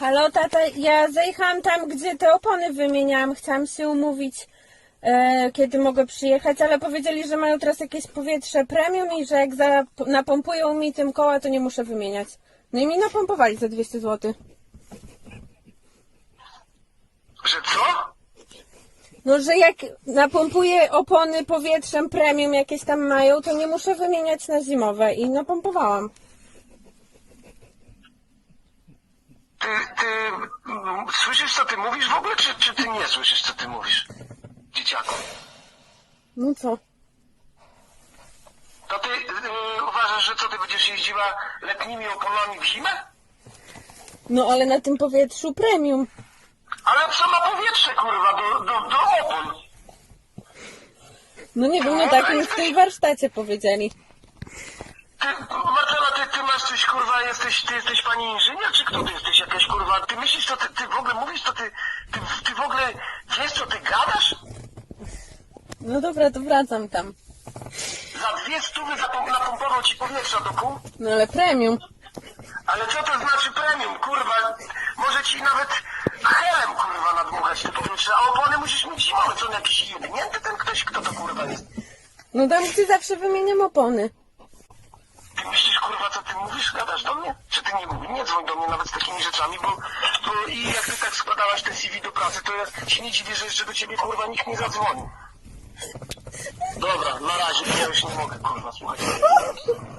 Halo, tata, ja zajechałam tam, gdzie te opony wymieniałam. Chciałam się umówić, e, kiedy mogę przyjechać, ale powiedzieli, że mają teraz jakieś powietrze premium i że jak za, napompują mi tym koła, to nie muszę wymieniać. No i mi napompowali za 200 zł. Że co? No, że jak napompuję opony powietrzem premium jakieś tam mają, to nie muszę wymieniać na zimowe i napompowałam. Ty, ty mm, słyszysz co ty mówisz w ogóle, czy, czy ty nie słyszysz co ty mówisz? Dzieciaku. No co? To ty y, uważasz, że co ty będziesz jeździła letnimi oponami w zimę? No ale na tym powietrzu premium. Ale co ma powietrze kurwa do, do, do opon? No nie wiem, no tak mi w tym warsztacie powiedzieli. Ty masz coś kurwa, jesteś, ty jesteś pani inżynier, czy kto ty jesteś jakaś kurwa? Ty myślisz, co ty, ty w ogóle mówisz, co ty, ty, ty w ogóle wiesz co ty gadasz? No dobra, to wracam tam. Za dwie stówy zapom- napompował ci powietrza do kół? No ale premium. Ale co to znaczy premium, kurwa? Może ci nawet helem, kurwa, nadmuchać te powietrze, a opony musisz mieć zimowe. Co on jakiś jebnięty ten ktoś? Kto to, kurwa, jest? No tam gdzie zawsze wymieniam opony. Ty myślisz, kurwa, co ty mówisz? Gadasz do mnie? Czy ty nie mówisz? Nie dzwoń do mnie nawet z takimi rzeczami, bo, bo i jak ty tak składałaś te CV do pracy, to ja się nie dziwię, że jeszcze do ciebie, kurwa, nikt nie zadzwonił. Dobra, na razie, ja już nie mogę, kurwa, słuchaj. Pa.